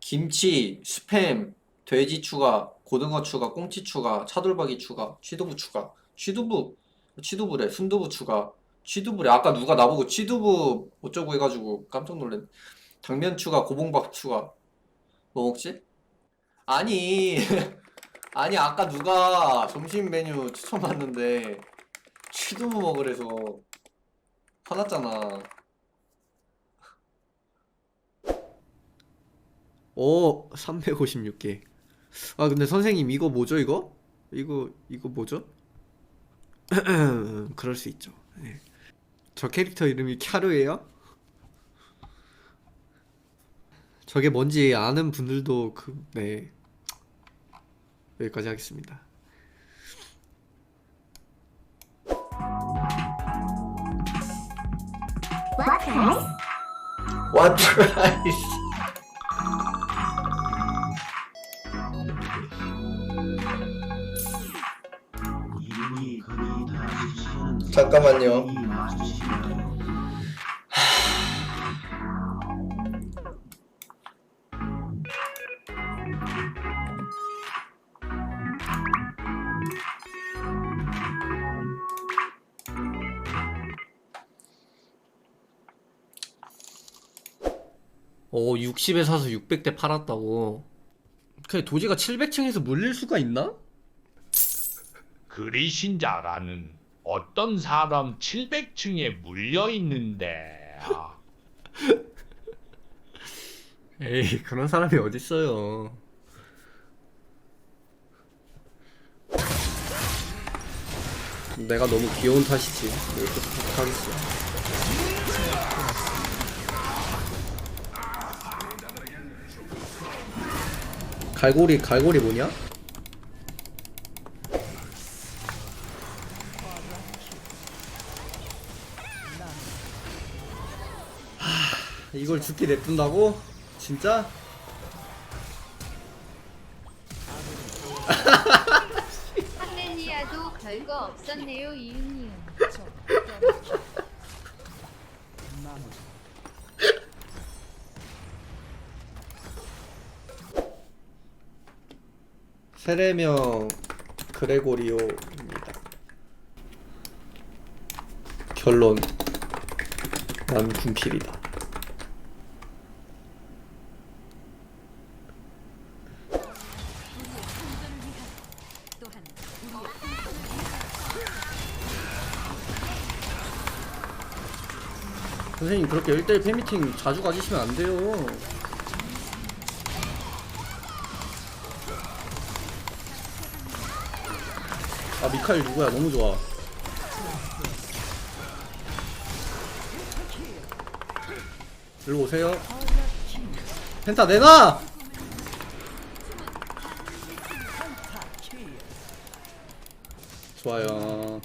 김치, 스팸, 돼지 추가, 고등어 추가, 꽁치 추가, 차돌박이 추가, 취두부 추가, 취두부, 취두부래, 순두부 추가, 취두부래. 아까 누가 나보고 취두부 어쩌고 해가지고 깜짝 놀랐네. 당면 추가, 고봉밥 추가. 뭐 먹지? 아니, 아니 아까 누가 점심 메뉴 추천받는데 취두부 먹으래서 화났잖아. 오, 356개. 아, 근데 선생님 이거 뭐죠, 이거? 이거 이거 뭐죠? 그럴 수 있죠. 네. 저 캐릭터 이름이 캬르예요? 저게 뭔지 아는 분들도 그, 네. 여기까지 하겠습니다. What price? What price? 잠깐만요. 오, 60에 사서 600대 팔았다고. 그래, 도지가 700층에서 물릴 수가 있나? 그리신 자라는 어떤 사람 700층에 물려 있는데 아, 에이, 그런 사람이 어딨어요. 내가 너무 귀여운 탓이지. 이렇게 부탁하겠어. 갈고리, 갈고리 뭐냐? 이걸 죽게 냅둔다고? 진짜? 할렐리아도 별거 없었네요 이은이은 세례명 그레고리오입니다. 결론 난 군필이다. 선생님 그렇게 1대1 팬미팅 자주 가지시면 안 돼요. 아 미카엘 누구야? 너무 좋아. 일로 오세요. 펜타 내놔! 좋아요